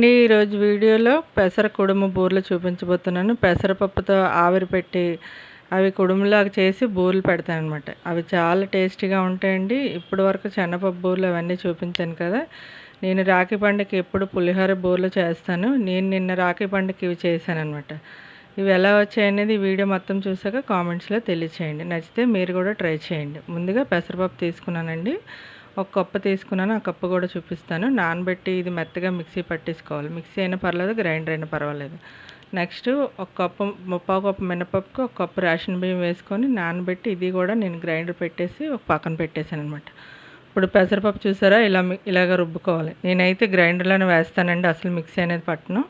అండి ఈరోజు వీడియోలో పెసర కుడుము బూరెలు చూపించబోతున్నాను. పెసరపప్పుతో ఆవిరి పెట్టి అవి కుడుములాగా చేసి బూరెలు పెడతాను అనమాట అవి చాలా టేస్టీగా ఉంటాయండి. ఇప్పటి వరకు చెన్నపప్పు బూరెలు అవన్నీ చూపించాను కదా. నేను రాఖీ పండుగకి ఎప్పుడు పులిహోర బూరెలు చేస్తాను. నేను నిన్న రాఖీ పండుగకి ఇవి చేశాను అనమాట ఇవి ఎలా వచ్చాయనేది వీడియో మొత్తం చూసాక కామెంట్స్లో తెలియచేయండి. నచ్చితే మీరు కూడా ట్రై చేయండి. ముందుగా పెసరపప్పు తీసుకున్నానండి. ఒక కప్పు తీసుకున్నాను ఆ కప్పు కూడా చూపిస్తాను. నానబెట్టి ఇది మెత్తగా మిక్సీ పట్టేసుకోవాలి. మిక్సీ అయినా పర్లేదు గ్రైండర్ అయినా పర్వాలేదు. నెక్స్ట్ ఒక కప్పు ముప్పావు కప్పు మినపప్పుకి ఒక కప్పు రేషన్ బియ్యం వేసుకొని నానబెట్టి ఇది కూడా నేను గ్రైండర్ పెట్టేసి ఒక పక్కన పెట్టేశాను అనమాట ఇప్పుడు పెసరపప్పు చూసారా? ఇలా ఇలాగ రుబ్బుకోవాలి. నేనైతే గ్రైండర్లోనే వేస్తానండి అసలు మిక్సీ అనేది పట్టను.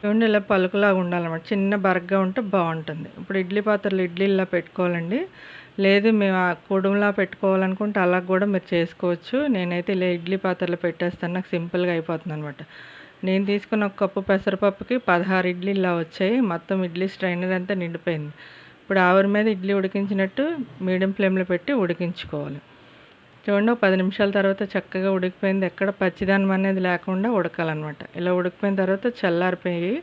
చూడండి ఇలా పలుకులాగా ఉండాలన్నమాట. చిన్న బరగ్గా ఉంటే బాగుంటుంది. ఇప్పుడు ఇడ్లీ పాత్రలు ఇడ్లీ ఇలా పెట్టుకోవాలండి. లేదు మేము ఆ కుడుములా పెట్టుకోవాలనుకుంటే అలా కూడా మీరు చేసుకోవచ్చు. నేనైతే ఇలా ఇడ్లీ పాత్రలో పెట్టేస్తాను. నాకు సింపుల్గా అయిపోతుంది అనమాట నేను తీసుకున్న ఒక కప్పు పెసరపప్పుకి పదహారు ఇడ్లీ ఇలా వచ్చాయి. మొత్తం ఇడ్లీ స్ట్రైనర్ అంతా నిండిపోయింది. ఇప్పుడు ఆవిరి మీద ఇడ్లీ ఉడికించినట్టు మీడియం ఫ్లేమ్లో పెట్టి ఉడికించుకోవాలి. చూడండి ఒక పది నిమిషాల తర్వాత చక్కగా ఉడికిపోయింది. ఎక్కడ పచ్చిదానం అనేది లేకుండా ఉడకాలన్నమాట. ఇలా ఉడికిపోయిన తర్వాత చల్లారిపోయి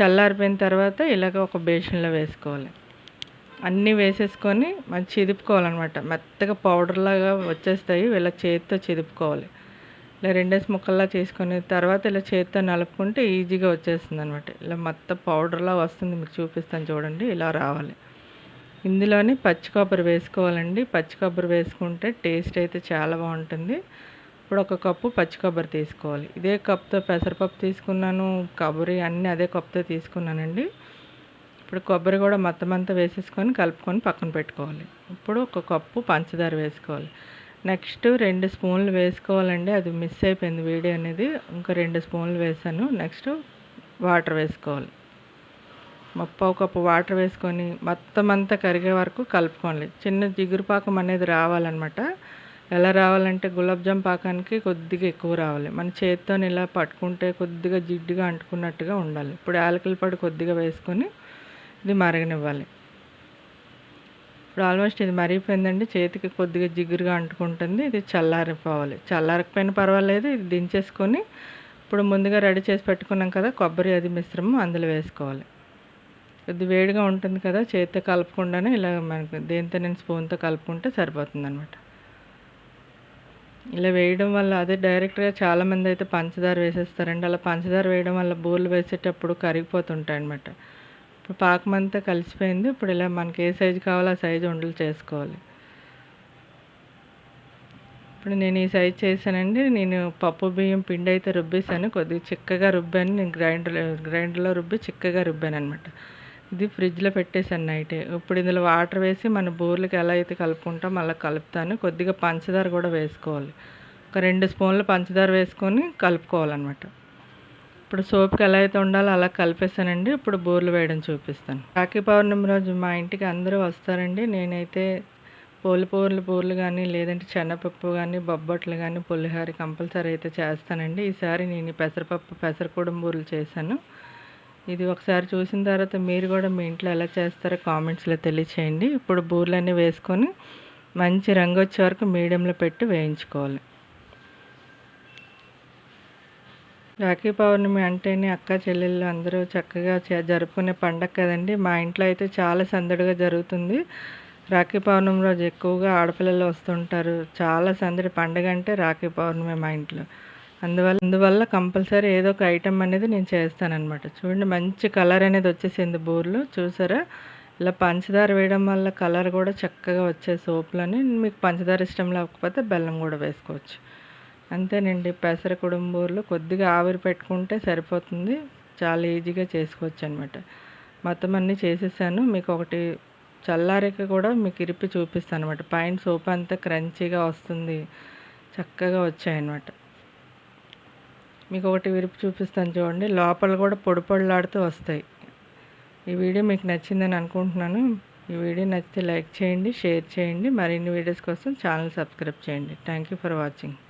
చల్లారిపోయిన తర్వాత ఇలాగ ఒక బేషన్లో వేసుకోవాలి. అన్నీ వేసేసుకొని మంచి చిదుపుకోవాలన్నమాట. మెత్తగా పౌడర్లాగా వచ్చేస్తాయి ఇలా చేతితో చిదుపుకోవాలి. ఇలా రెండేసి ముక్కల్లా చేసుకొని తర్వాత ఇలా చేతితో నలుపుకుంటే ఈజీగా వచ్చేస్తుంది అనమాట ఇలా మొత్తం పౌడర్లా వస్తుంది మీకు చూపిస్తాను చూడండి ఇలా రావాలి. ఇందులోని పచ్చి కొబ్బరి వేసుకోవాలండి. పచ్చి కొబ్బరి వేసుకుంటే టేస్ట్ అయితే చాలా బాగుంటుంది. ఇప్పుడు ఒక కప్పు పచ్చి కొబ్బరి తీసుకోవాలి. ఇదే కప్తో పెసరపప్పు తీసుకున్నాను కొబ్బరి అన్నీ అదే కప్తో తీసుకున్నానండి. ఇప్పుడు కొబ్బరి కూడా మొత్తం అంతా వేసేసుకొని కలుపుకొని పక్కన పెట్టుకోవాలి. ఇప్పుడు ఒక కప్పు పంచదార వేసుకోవాలి. నెక్స్ట్ రెండు స్పూన్లు వేసుకోవాలండి. అది మిస్ అయిపోయింది వీడియో అనేది. ఇంకా రెండు స్పూన్లు వేసాను. నెక్స్ట్ వాటర్ వేసుకోవాలి. ముప్పావు కప్పు వాటర్ వేసుకొని మొత్తం అంతా కరిగే వరకు కలుపుకోవాలి. చిన్న జిగురు పాకం అనేది రావాలన్నమాట. ఎలా రావాలంటే గులాబ్జామ్ పాకానికి కొద్దిగా ఎక్కువ రావాలి. మన చేతితో ఇలా పట్టుకుంటే కొద్దిగా జిడ్డుగా అంటుకున్నట్టుగా ఉండాలి. ఇప్పుడు యాలకుల పొడి కొద్దిగా వేసుకొని ఇది మరగనివ్వాలి. ఇప్పుడు ఆల్మోస్ట్ ఇది మరిగిపోయిందండి. చేతికి కొద్దిగా జిగురుగా అంటుకుంటుంది. ఇది చల్లారిపోవాలి. చల్లారకపోయినా పర్వాలేదు. ఇది దించేసుకొని ఇప్పుడు ముందుగా రెడీ చేసి పెట్టుకున్నాం కదా కొబ్బరి అది మిశ్రమం అందులో వేసుకోవాలి. ఇది వేడిగా ఉంటుంది కదా చేతితో కలపకుండానే ఇలా మనకు దేంతో నేను స్పూన్తో కలుపుకుంటే సరిపోతుంది అనమాట ఇలా వేయడం వల్ల అదే డైరెక్ట్గా చాలామంది అయితే పంచదార వేసేస్తారండి. అలా పంచదార వేయడం వల్ల బూర్లు వేసేటప్పుడు కరిగిపోతుంటాయి అనమాట ఇప్పుడు పాకం అంతా కలిసిపోయింది. ఇప్పుడు ఇలా మనకి ఏ సైజు కావాలో ఆ సైజు ఉండలు చేసుకోవాలి. ఇప్పుడు నేను ఈ సైజ్ చేశానండి. నేను పప్పు బియ్యం పిండి అయితే రుబ్బేసాను కొద్దిగా చిక్కగా రుబ్బాను. నేను గ్రైండర్ గ్రైండర్లో రుబ్బి చిక్కగా రుబ్బాను అనమాట ఇది ఫ్రిడ్జ్లో పెట్టేశాను నైటే. ఇప్పుడు ఇందులో వాటర్ వేసి మన బూర్లకి ఎలా అయితే కలుపుకుంటాం అలా కలుపుతాను. కొద్దిగా పంచదార కూడా వేసుకోవాలి. ఒక రెండు స్పూన్లు పంచదార వేసుకొని కలుపుకోవాలన్నమాట. ఇప్పుడు సోప్కి ఎలా అయితే ఉండాలో అలా కలిపేసానండి ఇప్పుడు బూర్లు వేయడం చూపిస్తాను. రాఖీ పౌర్ణమి రోజు మా ఇంటికి అందరూ వస్తారండి. నేనైతే పోలిపూరలు పూర్లు కానీ లేదంటే చెన్నపప్పు కానీ బొబ్బట్లు కానీ పులిహారి కంపల్సరీ అయితే చేస్తానండి. ఈసారి నేను పెసరపప్పు పెసరకూడం బూరలు చేశాను. ఇది ఒకసారి చూసిన తర్వాత మీరు కూడా మీ ఇంట్లో ఎలా చేస్తారో కామెంట్స్లో తెలియచేయండి. ఇప్పుడు బూర్లన్నీ వేసుకొని మంచి రంగు వచ్చే వరకు మీడియంలో పెట్టి వేయించుకోవాలి. రాఖీ పౌర్ణమి అంటేనే అక్క చెల్లెళ్ళు అందరూ చక్కగా జరుపుకునే పండగ కదండి. మా ఇంట్లో అయితే చాలా సందడిగా జరుగుతుంది. రాఖీ పౌర్ణమి రోజు ఎక్కువగా ఆడపిల్లలు వస్తుంటారు. చాలా సందడి పండగ అంటే రాఖీ పౌర్ణమి మా ఇంట్లో. అందువల్ల అందువల్ల కంపల్సరీ ఏదో ఒక ఐటెం అనేది నేను చేస్తానన్నమాట. చూడండి మంచి కలర్ అనేది వచ్చేసింది బూర్లు. చూసారా? ఇలా పంచదార వేయడం వల్ల కలర్ కూడా చక్కగా వచ్చే సోపులని. మీకు పంచదార ఇష్టం లేకపోతే బెల్లం కూడా వేసుకోవచ్చు. అంతేనండి. పెసర కుడుంబూర్లు కొద్దిగా ఆవిరి పెట్టుకుంటే సరిపోతుంది. చాలా ఈజీగా చేసుకోవచ్చు అనమాట మొత్తం అన్నీ చేసేసాను. మీకు ఒకటి చల్లారిక కూడా మీకు ఇరిపి చూపిస్తాను అనమాట పైన సోప్ అంతా క్రంచీగా వస్తుంది. చక్కగా వచ్చాయన్నమాట. మీకు ఒకటి విరిపి చూపిస్తాను చూడండి. లోపల కూడా పొడి పొడిలాడుతూ వస్తాయి. ఈ వీడియో మీకు నచ్చిందని అనుకుంటున్నాను. ఈ వీడియో నచ్చితే లైక్ చేయండి షేర్ చేయండి. మరిన్ని వీడియోస్ కోసం ఛానల్ సబ్స్క్రైబ్ చేయండి. Thank you for watching.